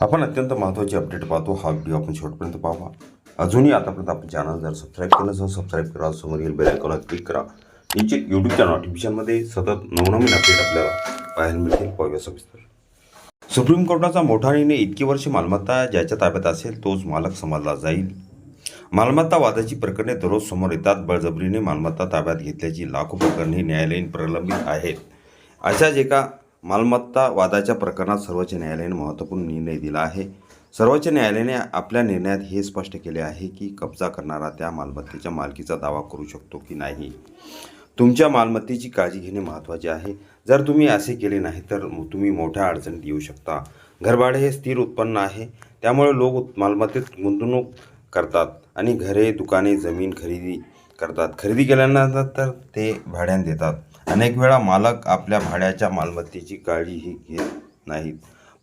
आपण अत्यंत महत्त्वाची अपडेट पाहतो. हा व्हिडिओ आपण शेवटपर्यंत पाहावा. अजूनही आतापर्यंत आपण चॅनल जर सबस्क्राईब केलं असेल सबस्क्राईब करा. समोर बेल आयकॉनला क्लिक करा. निश्चित यूट्यूबच्या नोटिफिकेशनमध्ये सतत नवनवीन अपडेट आपल्याला पाहायला मिळतील. पाहूया सविस्तर. सुप्रीम कोर्टाचा मोठा निर्णय इतकी वर्ष मालमत्ता ज्याच्या ताब्यात असेल तोच मालक समजला जाईल. मालमत्ता वादाची प्रकरणे दररोज समोर येतात. बळजबरीने मालमत्ता ताब्यात घेतल्याची लाखो प्रकरणे न्यायालयीन प्रलंबित आहेत. अशाच एका मालमत्ता वादाच्या प्रकरणात सर्वोच्च न्यायालयाने महत्त्वपूर्ण निर्णय दिला आहे. सर्वोच्च न्यायालयाने आपल्या निर्णयात हे स्पष्ट केले आहे की कब्जा करणारा त्या मालमत्तेच्या मालकीचा दावा करू शकतो की नाही. तुमच्या मालमत्तेची काळजी घेणे महत्त्वाचे आहे. जर तुम्ही असे केले नाही तर तुम्ही मोठ्या अडचणीत येऊ शकता. घरभाडे हे स्थिर उत्पन्न आहे. त्यामुळे लोक मालमत्तेत गुंतवणूक करतात आणि घरे दुकाने जमीन खरेदी करतात. खरेदी केल्यानंतर ते भाड्याने देतात. अनेक वेळा मालक आपल्या भाड्याच्या मालमत्तेची काळजीही घेत नाहीत.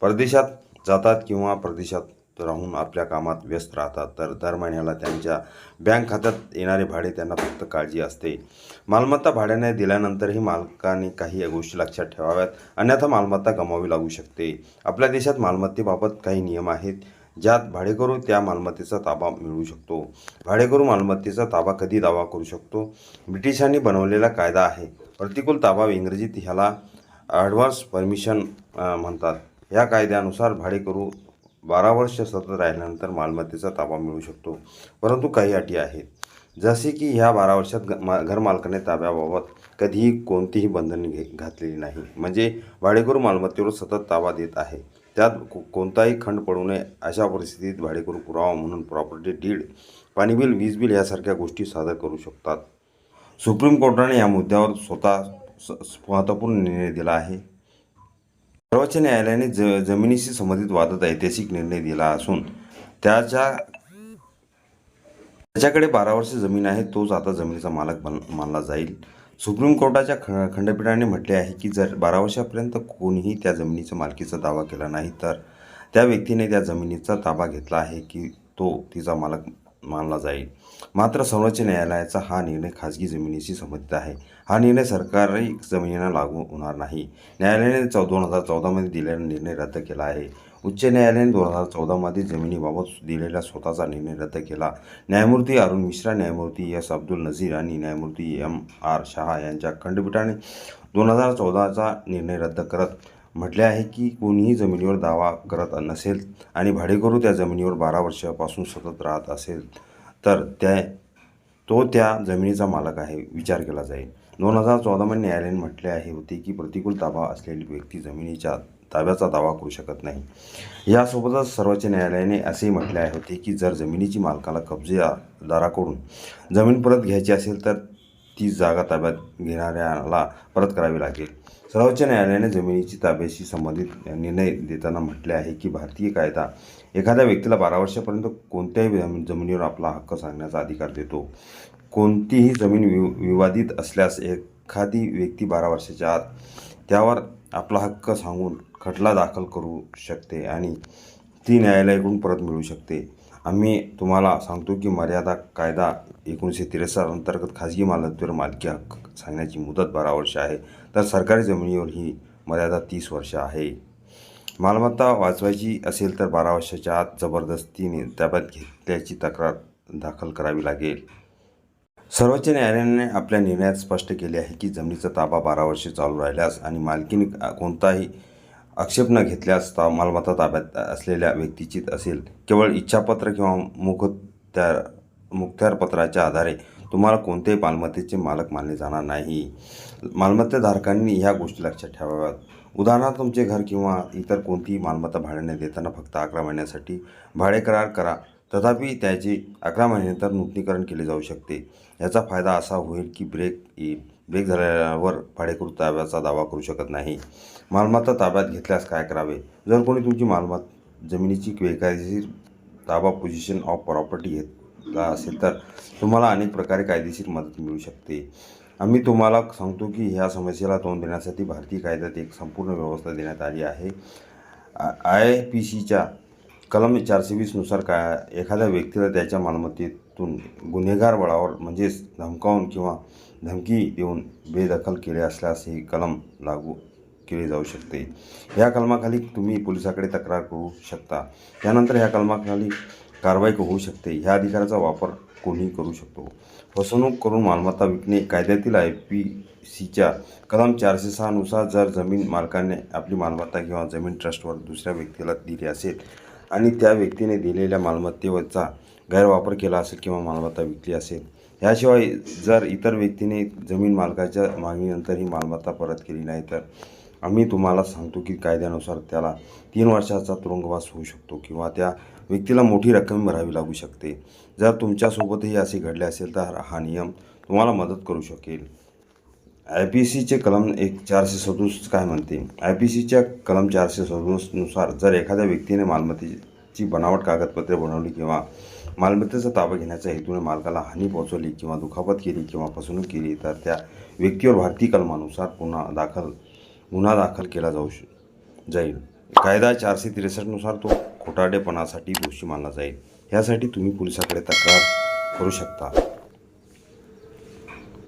परदेशात जातात किंवा परदेशात राहून आपल्या कामात व्यस्त राहतात तर दर महिन्याला त्यांच्या बँक खात्यात येणारे भाडे त्यांना फक्त काळजी असते. मालमत्ता भाड्याने दिल्यानंतरही मालकाने काही गोष्टी लक्षात ठेवाव्यात. अन्यथा मालमत्ता गमावी लागू शकते. आपल्या देशात मालमत्तेबाबत काही नियम आहेत. ज्यात भाडेकरू त्या मालमत्तेचा ताबा मिळवू शकतो. भाडेकरू मालमत्तेचा ताबा कधी दावा करू शकतो? ब्रिटिशांनी बनवलेला कायदा आहे. प्रतिकूल ताबा इंग्रजीत ह्याला ॲडव्हान्स परमिशन म्हणतात. या कायद्यानुसार भाडेकरू बारा वर्ष सतत राहिल्यानंतर मालमत्तेचा ताबा मिळू शकतो. परंतु काही अटी आहेत. जसे की ह्या बारा वर्षात मा घरमालकाने ताब्याबाबत कधीही कोणतीही बंधने घे घातलेली नाही. म्हणजे भाडेकरू मालमत्तेवर सतत ताबा देत आहे. त्यात कोणताही खंड पडू नये अशा परिस्थितीत भाडेकरू पुरावा म्हणून प्रॉपर्टी डीड पाणी बिल वीज बिल यासारख्या गोष्टी सादर करू शकतात. सुप्रीम कोर्टाने या मुद्द्यावर स्वतः स- महत्त्वपूर्ण निर्णय दिला आहे. सर्वोच्च न्यायालयाने ज जमिनीशी संबंधित वादात ऐतिहासिक निर्णय दिला असून त्याच्या ज्याच्याकडे बारा वर्ष जमीन आहे तोच आता जमिनीचा मालक बन मानला जाईल. सुप्रीम कोर्टाच्या ख खंडपीठाने म्हटले आहे की जर बारा वर्षापर्यंत कोणीही त्या जमिनीचा मालकीचा दावा केला नाही तर त्या व्यक्तीने त्या जमिनीचा ताबा घेतला आहे की तो तिचा मालक मानला जाईल. मात्र सर्वोच्च न्यायालयाचा हा निर्णय खाजगी जमिनीशी संबंधित आहे. हा निर्णय सरकारी जमिनींना लागू होणार नाही. न्यायालयाने चौ दोन हजार चौदामध्ये दिलेला निर्णय रद्द केला आहे. उच्च न्यायालयाने दोन हजार चौदामध्ये जमिनीबाबत दिलेला स्वतःचा निर्णय रद्द केला. न्यायमूर्ती अरुण मिश्रा न्यायमूर्ती एस अब्दुल नझीर आणि न्यायमूर्ती एम आर शहा यांच्या खंडपीठाने दोन हजार चौदाचा निर्णय रद्द करत म्हटले आहे की कोणीही जमिनीवर दावा करत नसेल आणि भाडेकरू त्या जमिनीवर बारा वर्षापासून सतत राहत असेल तर त्या तो त्या जमिनीचा मालक आहे विचार केला जाईल. दोन हजार चौदामध्ये न्यायालयाने म्हटले आहे होते की प्रतिकूल ताबा असलेली व्यक्ती जमिनीच्या ताब्याचा दावा करू शकत नाही. यासोबतच सर्वोच्च न्यायालयाने असेही म्हटले आहे होते की जर जमिनीची मालकाला कब्जेदाराकडून जमीन परत घ्यायची असेल तर ती जागा ताब्यात घेणाऱ्याला परत करावी लागेल. सर्वोच्च न्यायालयाने जमिनीची ताब्याशी संबंधित निर्णय देताना म्हटले आहे की भारतीय कायदा एखाद्या व्यक्तीला बारा वर्षापर्यंत कोणत्याही जमी- जमिनीवर आपला हक्क सांगण्याचा अधिकार देतो. कोणतीही जमीन वि विवादित असल्यास एखादी व्यक्ती बारा वर्षाच्या आत त्यावर आपला हक्क सांगून खटला दाखल करू शकते आणि ती न्यायालयाकडून परत मिळू शकते. आम्ही तुम्हाला सांगतो की मर्यादा कायदा एकोणीसशे त्रेसष्ट अंतर्गत खाजगी मालमत्तेवर मालकी हक्क सांगण्याची मुदत बारा वर्ष आहे. तर सरकारी जमिनीवर ही मर्यादा तीस वर्ष आहे. मालमत्ता वाचवायची असेल तर बारा वर्षाच्या आत जबरदस्तीने ताब्यात घेतल्याची तक्रार दाखल करावी लागेल. सर्वोच्च न्यायालयाने आपल्या निर्णयात स्पष्ट केले आहे की जमिनीचा ताबा बारा वर्षे चालू राहिल्यास आणि मालकीने कोणताही आक्षेप न घेतल्यास ता मालमत्ता ताब्यात असलेल्या व्यक्तीचीच असेल. केवळ इच्छापत्र किंवा मुखत्यार मुखत्यारपत्राच्या आधारे तुम्हाला कोणत्याही मालमत्तेचे मालक मानले जाणार नाही. मालमत्तेधारकांनी ह्या गोष्टी लक्षात ठेवाव्यात. उदाहरणार्थ तुमचे घर किंवा इतर कोणतीही मालमत्ता भाड्याने देताना फक्त अकरा महिन्यासाठी भाडे करार करा. तथापि त्याचे अकरा महिन्यानंतर नूतनीकरण केले जाऊ शकते. याचा फायदा असा होईल की ब्रेक येईल ब्रेक झाल्यावर भाडेकरू ताब्याचा दावा करू शकत नाही. मालमत्ता ताब्यात घेतल्यास काय करावे? जर कोणी तुमची मालमत्ता जमिनीची बेकायदेशीर ताबा पोझिशन ऑफ प्रॉपर्टी घेतला असेल तर तुम्हाला अनेक प्रकारे कायदेशीर मदत मिळू शकते. आम्ही तुम्हाला सांगतो की ह्या समस्येला तोंड देण्यासाठी भारतीय कायद्यात एक संपूर्ण व्यवस्था देण्यात आली आहे. आय पी सीच्या कलम चारशे वीसनुसार का एखाद्या व्यक्तीला त्याच्या मालमत्तेतून गुन्हेगार बळावर म्हणजेच धमकावून किंवा धमकी देऊन बेदखल केले असल्यास ही कलम लागू केली जाऊ शकते. ह्या कलमाखाली तुम्ही पोलिसाकडे तक्रार करू शकता. त्यानंतर ह्या कलमाखाली कारवाई होऊ शकते. ह्या अधिकाराचा वापर कोणीही करू शकतो. फसवणूक करून मालमत्ता विकणे कायद्यातील आय पी सीच्या कलम चारशे सहानुसार जर जमीन मालकाने आपली मालमत्ता किंवा जमीन ट्रस्टवर दुसऱ्या व्यक्तीला दिली असेल आणि त्या व्यक्तीने दिलेल्या मालमत्तेवरचा गैरवापर केला असेल किंवा मालमत्ता विकली असेल ह्याशिवाय जर इतर व्यक्तीने जमीन मालकाच्या मागणीनंतर ही मालमत्ता परत केली नाही तर आम्ही तुम्हाला सांगतो की कायद्यानुसार त्याला तीन वर्षाचा तुरुंगवास होऊ शकतो किंवा त्या व्यक्तीला मोठी रक्कम भरावी लागू शकते. जर तुमच्यासोबतही असे घडले असेल तर हा नियम तुम्हाला मदत करू शकेल. आय पी सीचे कलम एक चारशे सदुसष्ट काय म्हणते? आय पी सीच्या कलम चारशे सदुसष्टनुसार जर एखाद्या व्यक्तीने मालमत्तेची बनावट कागदपत्रे बनवली किंवा मालमत्तेचा ताबा घेण्याच्या हेतूने मालकाला हानी पोहोचवली किंवा दुखापत केली किंवा फसवणूक केली तर त्या व्यक्तीवर भारतीय कलमानुसार पुन्हा दाखल गुन्हा दाखल केला जाऊ श जाईल. कायदा चारशे त्रेसष्टनुसार तो खोटाडेपणासाठी दोषी मानला जाईल. यासाठी तुम्ही पोलिसाकडे तक्रार करू शकता.